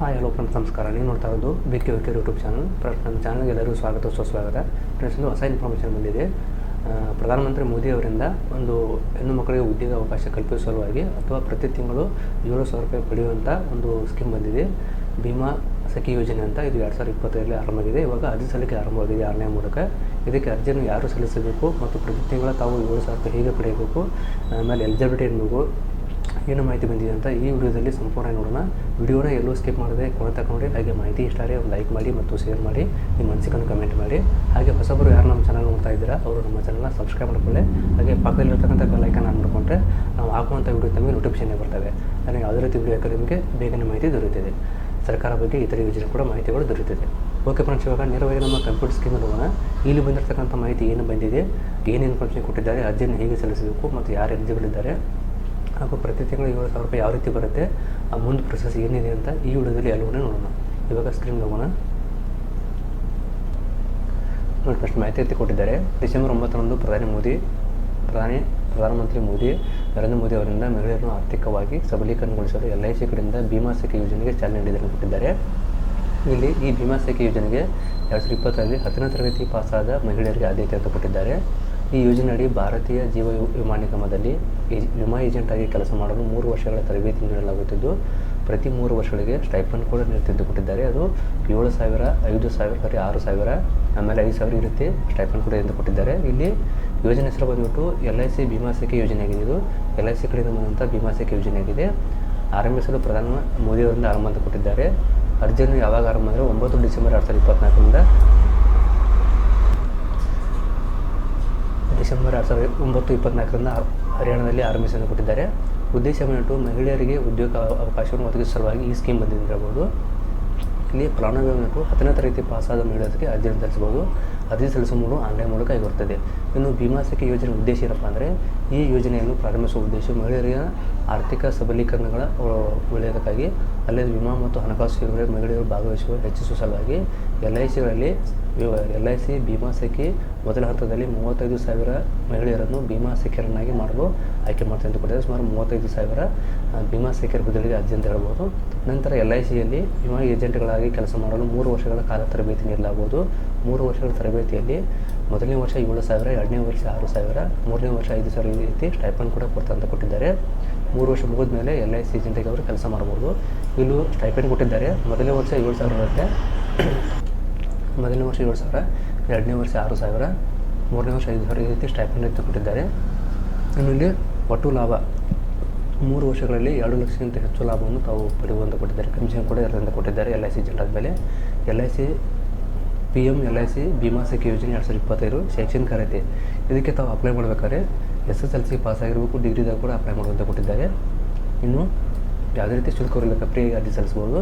Hi hello friends ನಮಸ್ಕಾರ. ನೀವು ನೋಡ್ತಾ ಇರೋದು B K YouTube channel friends ನಮ್ಮ ಚಾನಲ್ಗೆ ಎಲ್ಲರಿಗೂ ಸ್ವಾಗತ ಸುಸ್ವಾಗತ. ಫ್ರೆಂಡ್ಸ್ ಒಂದು ಹೊಸ ಇನ್ಫಾರ್ಮೇಷನ್ ಬಂದಿದೆ. ಪ್ರಧಾನಮಂತ್ರಿ ಮೋದಿ ಅವರಿಂದ ಒಂದು ಹೆಣ್ಣು ಮಕ್ಕಳಿಗೆ ಉದ್ಯೋಗ ಅವಕಾಶ ಕಲ್ಪಿಸುವ ಸಲುವಾಗಿ ಅಥವಾ ಪ್ರತಿ ತಿಂಗಳು ಏಳು ಸಾವಿರ ರೂಪಾಯಿ ಪಡೆಯುವಂಥ ಒಂದು ಸ್ಕೀಮ್ ಬಂದಿದೆ. ಭೀಮಾ ಸಖಿ ಯೋಜನೆ ಅಂತ ಇದು ಎರಡು ಸಾವಿರದ ಇಪ್ಪತ್ತೈದರಲ್ಲಿ ಆರಂಭವಾಗಿದೆ. ಇವಾಗ ಅರ್ಜಿ ಸಲ್ಲಿಕೆ ಆರಂಭವಾಗಿದೆ ಆನ್ಲೈನ್ ಮೂಲಕ. ಇದಕ್ಕೆ ಅರ್ಜಿಯನ್ನು ಯಾರು ಸಲ್ಲಿಸಬೇಕು ಮತ್ತು ಪ್ರತಿ ತಿಂಗಳ ತಾವು ಏಳು ಸಾವಿರ ರೂಪಾಯಿ ಹೇಗೆ ಪಡೆಯಬೇಕು? ಆಮೇಲೆ ಎಲಿಜಿಬಿಲಿಟಿ ಇರಬೇಕು ಏನು ಮಾಹಿತಿ ಬಂದಿದೆ ಅಂತ ಈ ವಿಡಿಯೋದಲ್ಲಿ ಸಂಪೂರ್ಣ ನೋಡೋಣ. ವಿಡಿಯೋನ ಎಲ್ಲೂ ಸ್ಕಿಪ್ ಮಾಡದೆ ಕೊನೆ ನೋಡಿ, ಹಾಗೆ ಮಾಹಿತಿ ಇಷ್ಟ ಆದರೆ ಒಂದು ಲೈಕ್ ಮಾಡಿ ಮತ್ತು ಶೇರ್ ಮಾಡಿ, ನಿಮ್ಮ ಅನಿಸಿಕೆಯನ್ನು ಕಮೆಂಟ್ ಮಾಡಿ. ಹಾಗೆ ಹೊಸಬರು ಯಾರು ನಮ್ಮ ಚಾನಲ್ ನೋಡ್ತಾ ಇದ್ದೀರಾ, ಅವರು ನಮ್ಮ ಚಾನಲ್ನ ಸಬ್ಸ್ಕ್ರೈಬ್ ಮಾಡ್ಕೊಳ್ಳಿ. ಹಾಗೆ ಪಕ್ಕದಲ್ಲಿರ್ತಕ್ಕಂಥ ಬೆಲ್ಲೈಕನ್ ಆನ್ ಮಾಡಿಕೊಂಡ್ರೆ ನಾವು ಹಾಕುವಂಥ ವಿಡಿಯೋ ತಮಗೆ ನೋಟಿಫಿಕೇಶನ್ ಬರ್ತವೆ. ನನಗೆ ಯಾವುದೇ ರೀತಿ ವಿಡಿಯೋ ಹಾಕಿದ್ರೆ ನಿಮಗೆ ಬೇಗನೆ ಮಾಹಿತಿ ದೊರೆಯುತ್ತದೆ. ಸರ್ಕಾರ ಬಗ್ಗೆ ಇತರ ಯೋಜನೆ ಕೂಡ ಮಾಹಿತಿಗಳು ದೊರೆಯುತ್ತದೆ. ಓಕೆ ಫ್ರೆಂಡ್ಸ್ ಇವಾಗ ನೇರವಾಗಿ ನಮ್ಮ ಕಂಪ್ಯೂಟರ್ ಸ್ಕೀಮ್ ನೋಡೋಣ ಇಲ್ಲಿ ಬಂದಿರತಕ್ಕಂಥ ಮಾಹಿತಿ ಏನು ಬಂದಿದೆ ಏನು ಇನ್ಫಾರ್ಮೇಷನ್ ಕೊಟ್ಟಿದ್ದಾರೆ, ಅರ್ಜಿಯನ್ನು ಹೇಗೆ ಸಲ್ಲಿಸಬೇಕು ಮತ್ತು ಯಾರು ಎಲಿಜಿಬಲ್ ಹಾಗೂ ಪ್ರತಿ ತಿಂಗಳು ಏಳು ಸಾವಿರ ರೂಪಾಯಿ ಯಾವ ರೀತಿ ಬರುತ್ತೆ, ಆ ಮುಂದೆ ಪ್ರೊಸೆಸ್ ಏನಿದೆ ಅಂತ ಈ ವಿಡಿಯೋದಲ್ಲಿ ಎಲ್ಲವನ್ನೇ ನೋಡೋಣ. ಇವಾಗ ಸ್ಕ್ರೀನ್ ಹೋಗೋಣ. ನೋಡಿ ಫಸ್ಟ್ ಮಾಹಿತಿ ಕೊಟ್ಟಿದ್ದಾರೆ. ಡಿಸೆಂಬರ್ ಒಂಬತ್ತರಂದು ಪ್ರಧಾನಿ ಮೋದಿ, ಪ್ರಧಾನಿ, ಪ್ರಧಾನಮಂತ್ರಿ ಮೋದಿ, ನರೇಂದ್ರ ಮೋದಿ ಅವರಿಂದ ಮಹಿಳೆಯರನ್ನು ಆರ್ಥಿಕವಾಗಿ ಸಬಲೀಕರಣಗೊಳಿಸಲು ಎಲ್ ಐ ಸಿ ಕಡೆಯಿಂದ ಭೀಮಾ ಸಖಿ ಯೋಜನೆಗೆ ಚಾಲನೆ ನೀಡಿದ್ದಾರೆ ಕೊಟ್ಟಿದ್ದಾರೆ. ಇಲ್ಲಿ ಈ ಭೀಮಾ ಸಖಿ ಯೋಜನೆಗೆ ಎರಡು ಸಾವಿರದ ಇಪ್ಪತ್ತರಲ್ಲಿ ಹತ್ತನೇ ತರಗತಿ ಪಾಸಾದ ಮಹಿಳೆಯರಿಗೆ ಆದ್ಯತೆ ಅಂತ ಕೊಟ್ಟಿದ್ದಾರೆ. ಈ ಯೋಜನೆಯಡಿ ಭಾರತೀಯ ಜೀವ ವಿಮಾ ನಿಗಮದಲ್ಲಿ ವಿಮಾ ಏಜೆಂಟ್ ಆಗಿ ಕೆಲಸ ಮಾಡಲು ಮೂರು ವರ್ಷಗಳ ತರಬೇತಿ ನೀಡಲಾಗುತ್ತಿದ್ದು, ಪ್ರತಿ ಮೂರು ವರ್ಷಗಳಿಗೆ ಸ್ಟೈಪನ್ ಕೂಡ ಕೊಟ್ಟಿದ್ದಾರೆ ಅದು ಏಳು ಸಾವಿರ, ಐದು ಸಾವಿರ ಸಾರಿ ಆರು ಸಾವಿರ, ಆಮೇಲೆ ಐದು ಸಾವಿರ ಇರುತ್ತೆ, ಸ್ಟೈಪನ್ ಕೂಡ ಕೊಟ್ಟಿದ್ದಾರೆ ಇಲ್ಲಿ ಯೋಜನೆ ಹೆಸರು ಬಂದ್ಬಿಟ್ಟು L I C Bima Sakhi ಯೋಜನೆ ಆಗಿದೆ ಇದು. ಎಲ್ ಐ ಸಿ ಕಡೆಯಿಂದ ಬಂದಂಥ ಭೀಮಾ ಸೇಕೆ ಯೋಜನೆ ಆಗಿದೆ. ಆರಂಭಿಸಲು ಪ್ರಧಾನ ಮೋದಿಯವರಿಂದ ಆರಂಭ ಅಂತ ಕೊಟ್ಟಿದ್ದಾರೆ. ಅರ್ಜಿಯನ್ನು ಯಾವಾಗ ಆರಂಭ ಅಂದರೆ ಒಂಬತ್ತು ಡಿಸೆಂಬರ್ ಎರಡು ಸಾವಿರದ ಇಪ್ಪತ್ನಾಲ್ಕರಿಂದ ಡಿಸೆಂಬರ್ ಎರಡು ಸಾವಿರದ ಒಂಬತ್ತು ಇಪ್ಪತ್ನಾಲ್ಕರಿಂದ ಹರ್- ಹರಿಯಾಣದಲ್ಲಿ ಆರಂಭಿಸಲು ಕೊಟ್ಟಿದ್ದಾರೆ. ಉದ್ದೇಶ ಬಂದ್ಬಿಟ್ಟು ಮಹಿಳೆಯರಿಗೆ ಉದ್ಯೋಗ ಅವಕಾಶವನ್ನು ಒದಗಿಸುವ ಸಲುವಾಗಿ ಈ ಸ್ಕೀಮ್ ಬಂದಿದೆ ಅಂತ ಹೇಳ್ಬೋದು. ಇಲ್ಲಿ ಫಲಾನುಭವಿಗಳು ಹತ್ತನೇ ತರಗತಿ ಪಾಸಾದ ಮಹಿಳೆಯರಿಗೆ ಅರ್ಜಿ ಸಲ್ಲಿಸಬಹುದು. ಅರ್ಜಿ ಸಲ್ಲಿಸುವ ಮೂಲಕ ಆನ್ಲೈನ್ ಮೂಲಕ ಆಗಿರುತ್ತದೆ ಇನ್ನು ಭೀಮಾ ಸಖಿ ಯೋಜನೆ ಉದ್ದೇಶ ಏನಪ್ಪ ಅಂದರೆ, ಈ ಯೋಜನೆಯನ್ನು ಪ್ರಾರಂಭಿಸುವ ಉದ್ದೇಶ ಮಹಿಳೆಯರಿಗೆ ಆರ್ಥಿಕ ಸಬಲೀಕರಣಗಳ ಒಳ್ಳೆಯದಕ್ಕಾಗಿ ಅಲ್ಲದೆ ವಿಮಾ ಮತ್ತು ಹಣಕಾಸು ಸೇವೆಗಳ ಮಹಿಳೆಯರು ಭಾಗವಹಿಸುವ ಹೆಚ್ಚಿಸುವ ಸಲುವಾಗಿ ಎಲ್ ಐ ಸಿಗಳಲ್ಲಿ ಎಲ್ ಐ ಸಿ ಭೀಮಾ ಮೊದಲ ಹಂತದಲ್ಲಿ ಮೂವತ್ತೈದು ಸಾವಿರ ಮಹಿಳೆಯರನ್ನು ಭೀಮಾ ಸಖಿಯರನ್ನಾಗಿ ಮಾಡಲು ಆಯ್ಕೆ ಮಾಡ್ತಾರೆ ಅಂತ ಕೊಟ್ಟಿದ್ದಾರೆ. ಸುಮಾರು ಮೂವತ್ತೈದು ಸಾವಿರ ಭೀಮಾ ಸಖಿಯರ ಹುದ್ದೆಗಳಿಗೆ ಅರ್ಜಿ ಅಂತ ಹೇಳ್ಬೋದು. ನಂತರ ಎಲ್ ಐ ಸಿಯಲ್ಲಿ ವಿಮಾ ಏಜೆಂಟ್ಗಳಾಗಿ ಕೆಲಸ ಮಾಡಲು ಮೂರು ವರ್ಷಗಳ ಕಾಲ ತರಬೇತಿ ನೀಡಲಾಗುವುದು. ಮೂರು ವರ್ಷಗಳ ತರಬೇತಿಯಲ್ಲಿ ಮೊದಲನೇ ವರ್ಷ ಏಳು ಸಾವಿರ, ಎರಡನೇ ವರ್ಷ ಆರು ಸಾವಿರ, ಮೂರನೇ ವರ್ಷ ಐದು ಸಾವಿರ ಈ ರೀತಿ ಸ್ಟೈಪನ್ ಕೂಡ ಕೊಡ್ತಾ ಅಂತ ಕೊಟ್ಟಿದ್ದಾರೆ. ಮೂರು ವರ್ಷ ಮುಗಿದ ಮೇಲೆ ಎಲ್ ಐ ಸಿ ಏಜೆಂಟಿಗೆ ಅವರು ಕೆಲಸ ಮಾಡ್ಬೋದು. ಇಲ್ಲಿ ಸ್ಟೈಪನ್ ಕೊಟ್ಟಿದ್ದಾರೆ. ಮೊದಲನೇ ವರ್ಷ ಏಳು ಸಾವಿರ ಇರುತ್ತೆ. ಮೊದಲನೇ ವರ್ಷ ಏಳು ಸಾವಿರ, ಎರಡನೇ ವರ್ಷ ಆರು ಸಾವಿರ, ಮೂರನೇ ವರ್ಷ ಐದು ಸಾವಿರ ಈ ರೀತಿ ಸ್ಟೈಪನ್ ಅಂತ ಕೊಟ್ಟಿದ್ದಾರೆ. ಇನ್ನು ಇಲ್ಲಿ ಒಟ್ಟು ಲಾಭ ಮೂರು ವರ್ಷಗಳಲ್ಲಿ ಎರಡು ಲಕ್ಷಕ್ಕಿಂತ ಹೆಚ್ಚು ಲಾಭವನ್ನು ತಾವು ಪಡೆಯುವಂತ ಕೊಟ್ಟಿದ್ದಾರೆ. ಕಮಿಷನ್ ಕೂಡ ಇರೋದಂತ ಕೊಟ್ಟಿದ್ದಾರೆ. ಎಲ್ ಐ ಸಿ ಜನರ ಮೇಲೆ L I C P M L I C Bima Sakhi ಯೋಜನೆ ಎರಡು ಸಾವಿರದ ಇಪ್ಪತ್ತೈದು ಶೈಕ್ಷಣಿಕ ಅರ್ಹತೆ ಇದಕ್ಕೆ ತಾವು ಅಪ್ಲೈ ಮಾಡಬೇಕಾದ್ರೆ S S L C pass ಆಗಿರಬೇಕು ಡಿಗ್ರಿದಾಗ ಕೂಡ ಅಪ್ಲೈ ಮಾಡುವಂತ ಕೊಟ್ಟಿದ್ದಾರೆ. ಇನ್ನು ಯಾವುದೇ ರೀತಿ ಶುಲ್ಕವನ್ನು ಫ್ರೀಯಾಗಿ ಅರ್ಜಿ ಸಲ್ಲಿಸ್ಬೋದು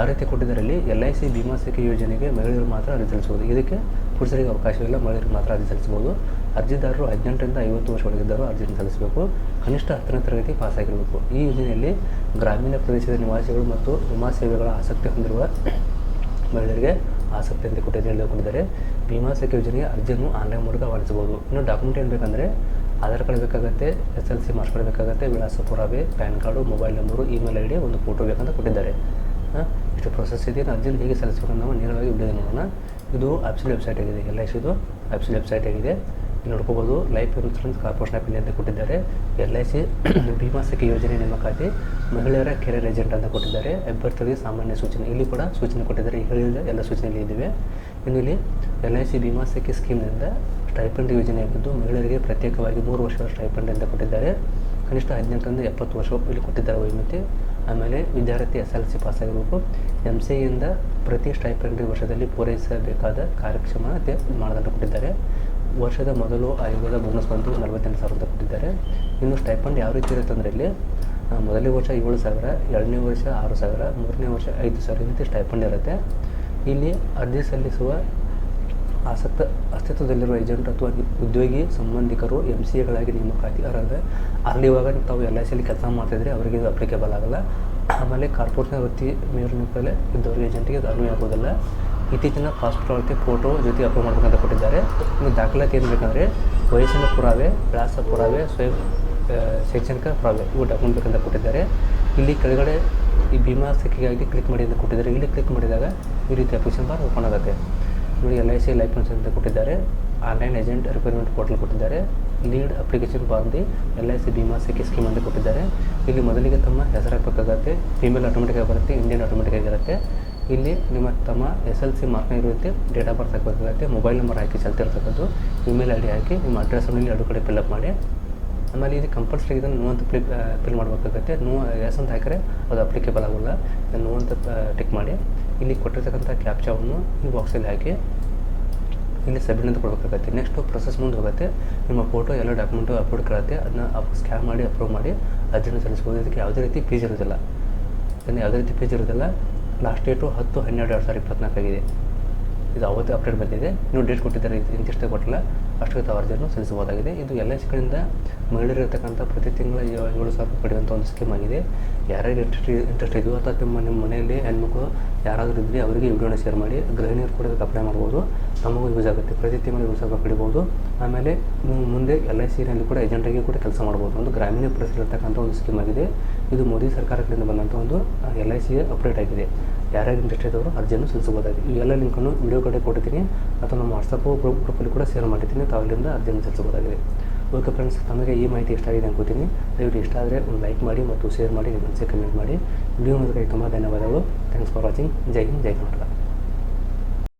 ಆ ರೀತಿ ಕೊಟ್ಟಿದ್ದರಲ್ಲಿ L I C Bima Sakhi ಯೋಜನೆಗೆ ಮಹಿಳೆಯರು ಮಾತ್ರ ಅರ್ಜಿ ಸಲ್ಲಿಸಬಹುದು. ಇದಕ್ಕೆ ಪುರುಷರಿಗೆ ಅವಕಾಶವಿಲ್ಲ, ಮಹಿಳೆಯರಿಗೆ ಮಾತ್ರ ಅರ್ಜಿ ಸಲ್ಲಿಸಬಹುದು. ಅರ್ಜಿದಾರರು ಹದಿನೆಂಟರಿಂದ ಐವತ್ತು ವರ್ಷ ಒಳಗಿದ್ದರು ಅರ್ಜಿಯನ್ನು ಸಲ್ಲಿಸಬೇಕು. ಕನಿಷ್ಠ ಹತ್ತನೇ ತರಗತಿ ಪಾಸಾಗಿರಬೇಕು. ಈ ಯೋಜನೆಯಲ್ಲಿ ಗ್ರಾಮೀಣ ಪ್ರದೇಶದ ನಿವಾಸಿಗಳು ಮತ್ತು ವಿಮಾ ಸೇವೆಗಳ ಆಸಕ್ತಿ ಹೊಂದಿರುವ ಮಹಿಳೆಯರಿಗೆ ಆಸಕ್ತಿ ಅಂತ ಕೊಟ್ಟಿದ್ದಾರೆ ಕೊಟ್ಟಿದ್ದಾರೆ. ಭೀಮಾ ಸಖಿ ಯೋಜನೆಗೆ ಅರ್ಜಿಯನ್ನು ಆನ್ಲೈನ್ ಮೂಲಕ ಮಾಡಿಸಬಹುದು ಇನ್ನು ಡಾಕ್ಯುಮೆಂಟ್ ಏನು ಬೇಕಂದರೆ ಆಧಾರ್ ಕಾರ್ಡ್ ಬೇಕಾಗುತ್ತೆ S L C marks card ಬೇಕಾಗುತ್ತೆ, ವಿಳಾಸ ಪುರಾವೆ, PAN card mobile number email I D ಒಂದು ಫೋಟೋ ಬೇಕಂತ ಕೊಟ್ಟಿದ್ದಾರೆ. ಹಾಂ? ಇಷ್ಟು ಪ್ರೊಸೆಸ್ ಇದೆ. ಅರ್ಜಿಯನ್ನು ಹೇಗೆ ಸಲ್ಲಿಸಬೇಕು ನಾವು ನೇರವಾಗಿ ವಿಡಿಯೋ ನೋಡೋಣ. ಇದು ಆಪ್ಸಿಲ್ ವೆಬ್ಸೈಟ್ ಆಗಿದೆ. ಎಲ್ ಐ ಸಿದು ಆಫೀಸಿಯಲ್ ವೆಬ್ಸೈಟ್ ಆಗಿದೆ. ಇಲ್ಲಿ ನೋಡ್ಕೋಬೋದು life insurance corporation of India ಅಂತ ಕೊಟ್ಟಿದ್ದಾರೆ. L I C Bima Sakhi ಯೋಜನೆ ನೇಮಕಾತಿ, ಮಹಿಳೆಯರ ಕೆರಿಯರ್ ಏಜೆಂಟ್ ಅಂತ ಕೊಟ್ಟಿದ್ದಾರೆ. ಅಭ್ಯರ್ಥಿಗಳಿಗೆ ಸಾಮಾನ್ಯ ಸೂಚನೆ. ಇಲ್ಲಿ ಕೂಡ ಸೂಚನೆ ಕೊಟ್ಟಿದ್ದಾರೆ. ಹೇಳಿದ ಎಲ್ಲ ಸೂಚನೆಗಳು ಇದ್ದಾವೆ. ಇನ್ನು ಇಲ್ಲಿ L I C Bima Sakhi ಸ್ಕೀಮ್ನಿಂದ stipend ಯೋಜನೆ ಆಗಿದ್ದು ಮಹಿಳೆಯರಿಗೆ ಪ್ರತ್ಯೇಕವಾಗಿ ಮೂರು ವರ್ಷಗಳ ಸ್ಟೈಪಂಡ್ ಅಂತ ಕೊಟ್ಟಿದ್ದಾರೆ. ಕನಿಷ್ಠ ಹದಿನೆಂಟರಿಂದ ಎಪ್ಪತ್ತು ವರ್ಷ ಇಲ್ಲಿ ಕೊಟ್ಟಿದ್ದಾರೆ ವೈಮಿತಿ. ಆಮೇಲೆ ವಿದ್ಯಾರ್ಥಿ ಎಸ್ ಎಲ್ ಸಿ ಪಾಸ್ ಆಗಿರಬೇಕು. ಎಂ ಸಿ ಇಂದ ಪ್ರತಿ ಸ್ಟೈಪಂಡ್ ವರ್ಷದಲ್ಲಿ ಪೂರೈಸಬೇಕಾದ ಕಾರ್ಯಕ್ಷಮತೆ ಮಾನದಂಡ ಕೊಟ್ಟಿದ್ದಾರೆ. ವರ್ಷದ ಮೊದಲು ಆಯೋಗದ ಬೋನಸ್ ಬಂದು ನಲವತ್ತೆಂಟು ಸಾವಿರ ಕೊಟ್ಟಿದ್ದಾರೆ. ಇನ್ನು ಸ್ಟೈಪಂಡ್ ಯಾವ ರೀತಿ ಇರುತ್ತೆ ಅಂದರೆ ಇಲ್ಲಿ ಮೊದಲನೇ ವರ್ಷ ಏಳು ಸಾವಿರ, ಎರಡನೇ ವರ್ಷ ಆರು ಸಾವಿರ, ಮೂರನೇ ವರ್ಷ ಐದು ಸಾವಿರ ಈ ರೀತಿ ಸ್ಟೈಪಂಡ್ ಇರುತ್ತೆ. ಇಲ್ಲಿ ಅರ್ಜಿ ಸಲ್ಲಿಸುವ ಆಸಕ್ತ ಅಸ್ತಿತ್ವದಲ್ಲಿರುವ ಏಜೆಂಟ್ ಅಥವಾ ಉದ್ಯೋಗಿ, ಸಂಬಂಧಿಕರು ಎಂ ಸಿ ಎಗಳಾಗಿ ನೇಮಕಾತಿ ಅರ್ಹತೆ ಅಲ್ಲಿ ಇವಾಗ ತಾವು ಎಲ್ ಐ ಸಿಯಲ್ಲಿ ಕೆಲಸ ಮಾಡ್ತಿದ್ರೆ ಅವರಿಗೆ ಇದು ಅಪ್ಲಿಕೇಬಲ್ ಆಗಲ್ಲ. ಆಮೇಲೆ ಕಾರ್ಪೊರೇಟ್ನ ವೃತ್ತಿ ಮೇಲೆ ಇದ್ದವ್ರಿಗೆ ಏಜೆಂಟಿಗೆ ಇದು ಆಗೋದಿಲ್ಲ ಇತ್ತೀಚಿನ ಪಾಸ್ಪೋರ್ಟ್ ಅವರಿಗೆ ಫೋಟೋ ಜೊತೆ ಅಪ್ಲೋಡ್ ಮಾಡಬೇಕಂತ ಕೊಟ್ಟಿದ್ದಾರೆ. ಇನ್ನು ದಾಖಲಾತಿ ಏನು ಬೇಕಂದರೆ ವಯಸ್ಸಿನ ಪುರಾವೆ, ವಿಳಾಸ ಪುರಾವೆ, ಸ್ವಯಂ ಶೈಕ್ಷಣಿಕ ಪುರಾವೆ ಇವು ಡಾಕ್ಯುಮೆಂಟ್ ಬೇಕಂತ ಕೊಟ್ಟಿದ್ದಾರೆ. ಇಲ್ಲಿ ಕೆಳಗಡೆ ಈ ಭೀಮಾ ಸಖಿಗಾಗಿ ಕ್ಲಿಕ್ ಮಾಡಿ ಅಂತ ಕೊಟ್ಟಿದ್ದಾರೆ. ಇಲ್ಲಿ ಕ್ಲಿಕ್ ಮಾಡಿದಾಗ ಈ ರೀತಿ ಅಪ್ಲಿಕೇಶನ್ ಬಾರ್ ಓಪನ್ ಆಗುತ್ತೆ. ನೋಡಿ L I C life insurance ಅಂತ ಕೊಟ್ಟಿದ್ದಾರೆ. ಆನ್ಲೈನ್ ಏಜೆಂಟ್ ರಿಕ್ವೈರ್ಮೆಂಟ್ ಪೋರ್ಟಲ್ ಕೊಟ್ಟಿದ್ದಾರೆ. ಲೀಡ್ ಅಪ್ಲಿಕೇಶನ್ ಬಂದು L I C Bima Sakhi scheme ಅಂತ ಕೊಟ್ಟಿದ್ದಾರೆ. ಇಲ್ಲಿ ಮೊದಲಿಗೆ ತಮ್ಮ ಹೆಸರು ಹಾಕಬೇಕಾಗತ್ತೆ ಫೀಮೇಲ್ ಆಟೋಮೆಟಿಕಾಗಿ ಬರುತ್ತೆ ಇಂಡಿಯನ್ ಆಟೋಮೆಟಿಕಾಗಿ ಇರುತ್ತೆ. ಇಲ್ಲಿ ನಿಮ್ಮ ತಮ್ಮ ಎಸ್ ಎಲ್ ಸಿ ಮಾರ್ಕ್ನ ಇರುತ್ತೆ ಡೇಟ್ ಆಫ್ ಬರ್ತ್ ಹಾಕಬೇಕಾಗತ್ತೆ ಮೊಬೈಲ್ ನಂಬರ್ ಹಾಕಿ, ಚಲ್ತಿರ್ತಕ್ಕದ್ದು ಇಮೇಲ್ ಐ ಡಿ ಹಾಕಿ, ನಿಮ್ಮ ಅಡ್ರೆಸ್ಸನ್ನು ಇಲ್ಲಿ ಎರಡು ಕಡೆ ಫಿಲ್ಅಪ್ ಮಾಡಿ. ಆಮೇಲೆ ಇದು ಕಂಪಲ್ಸರಿ ಇದನ್ನು ನೋ ಅಂತ ಫಿಲ್ ಮಾಡಬೇಕಾಗತ್ತೆ. ನೋ ಎಸ್ ಅಂತ ಹಾಕಿದ್ರೆ ಅದು ಅಪ್ಲಿಕೇಬಲ್ ಆಗೋಲ್ಲ. ನೋ ಅಂತ ಟಿಕ್ ಮಾಡಿ. ಇಲ್ಲಿ ಕೊಟ್ಟಿರ್ತಕ್ಕಂಥ ಕ್ಯಾಪ್ಚಾವನ್ನು ಈ ಬಾಕ್ಸಲ್ಲಿ ಹಾಕಿ ಇಲ್ಲಿ ಸಬ್ಮಿಟ್ ಅಂತ ಕೊಡಬೇಕಾಗತ್ತೆ. ನೆಕ್ಸ್ಟು ಪ್ರೊಸೆಸ್ ಮುಂದೆ ಹೋಗುತ್ತೆ. ನಿಮ್ಮ ಫೋಟೋ ಎಲ್ಲ ಡಾಕ್ಯುಮೆಂಟು ಅಪ್ಲೋಡ್ ಕೇಳುತ್ತೆ ಅದನ್ನ ಸ್ಕ್ಯಾನ್ ಮಾಡಿ ಅಪ್ರೂವ್ ಮಾಡಿ ಅದನ್ನು ಸಲ್ಲಿಸ್ಬೋದು. ಇದಕ್ಕೆ ಯಾವುದೇ ರೀತಿ ಫೀಸ್ ಇರೋದಿಲ್ಲ ಇದನ್ನು ಯಾವುದೇ ರೀತಿ ಫೀಸ್ ಇರೋದಿಲ್ಲ ಲಾಸ್ಟ್ ಡೇಟು ಹತ್ತು, ಹನ್ನೆರಡು, ಎರಡು ಸಾವಿರ ಇಪ್ಪತ್ನಾಲ್ಕಾಗಿದೆ ಇದು ಅವತ್ತು ಅಪ್ಡೇಟ್ ಬಂದಿದೆ. ನೀವು ಡೇಟ್ ಕೊಟ್ಟಿದ್ದಾರೆ ಇಂತಿಷ್ಟೇ ಕೊಟ್ಟಿಲ್ಲ. ಅಷ್ಟು ತಾವು ಅರ್ಜಿಯನ್ನು ಸಲ್ಲಿಸಬಹುದಾಗಿದೆ. ಇದು ಎಲ್ ಐ ಸಿ ಕಡೆಯಿಂದ ಮಹಿಳೆಯರಿರ್ತಕ್ಕಂಥ ಪ್ರತಿ ತಿಂಗಳ ಏಳು ಸಾವಿರ ರೂಪಾಯಿ ಪಡೆಯುವಂಥ ಒಂದು ಸ್ಕೀಮ್ ಆಗಿದೆ. ಯಾರ್ಯಾರು ಇಂಟ್ರೆಸ್ಟ್ ಇಂಟ್ರೆಸ್ಟ್ ಇದೆಯೋ ಅಥವಾ ನಿಮ್ಮ ನಿಮ್ಮ ಮನೆಯಲ್ಲಿ ಹೆಣ್ಮಕ್ಳು ಯಾರಾದರೂ ಇದ್ದರೆ ಅವರಿಗೆ ವಿಡಿಯೋನ ಶೇರ್ ಮಾಡಿ. ಗೃಹಿಣಿಯರು ಕೂಡ ಇದಕ್ಕೆ ಅಪ್ಲೈ ಮಾಡ್ಬೋದು. ನಮಗೂ ಯೂಸ್ ಆಗುತ್ತೆ. ಪ್ರತಿ ತಿಂಗಳು ಯೂಸ್ ರೂಪಾಯಿ ಪಡಿಬೋದು. ಆಮೇಲೆ ಮುಂದೆ ಎಲ್ ಐ ಸಿನಲ್ಲಿ ಕೂಡ ಏಜೆಂಟಾಗಿ ಕೂಡ ಕೆಲಸ ಮಾಡ್ಬೋದು. ಒಂದು ಗ್ರಾಮೀಣ ಪ್ರದೇಶದಲ್ಲಿರ್ತಕ್ಕಂಥ ಒಂದು ಸ್ಕೀಮ್ ಆಗಿದೆ. ಇದು ಮೋದಿ ಸರ್ಕಾರಗಳಿಂದ ಬಂದಂಥ ಒಂದು ಎಲ್ ಐ ಸಿ ಅಪ್ಡೇಟ್ ಆಗಿದೆ. ಯಾರ್ಯಾರು ಇಂಟ್ರೆಸ್ಟ್ ಇದ್ದವರು ಅರ್ಜಿಯನ್ನು ಸಲ್ಲಿಸಬಹುದಾಗಿದೆ ಈ ಎಲ್ಲ ಲಿಂಕನ್ನು ವಿಡಿಯೋ ಕಡೆ ಕೊಟ್ಟಿದ್ದೀನಿ. ಅಥವಾ ನಮ್ಮ ವಾಟ್ಸಪ್ ಗ್ರೂಪ್ ಗ್ರೂಪಲ್ಲಿ ಕೂಡ ಶೇರ್ ಮಾಡಿದ್ದೀನಿ ತಾವು ಅಲ್ಲಿಂದ ಅರ್ಜಿಯನ್ನು ಸಲ್ಲಿಸಬಹುದಾಗಿದೆ ಓಕೆ ಫ್ರೆಂಡ್ಸ್ ತಮಗೆ ಈ ಮಾಹಿತಿ ಇಷ್ಟ ಆಗಿದೆ ಅನ್ಕೋತೀನಿ. ದಯವಿಟ್ಟು ಇಷ್ಟ ಆದರೆ ಒಂದು ಲೈಕ್ ಮಾಡಿ ಮತ್ತು ಶೇರ್ ಮಾಡಿ, ನಿಮ್ಮ ಕಮೆಂಟ್ ಮಾಡಿ. ವಿಡಿಯೋ ನೋಡೋದಕ್ಕೆ ತುಂಬ ಧನ್ಯವಾದಗಳು. ಥ್ಯಾಂಕ್ಸ್ ಫಾರ್ ವಾಚಿಂಗ್ ಜೈ ಹಿಂದ್, ಜೈ ಕರ್ನಾಟಕ.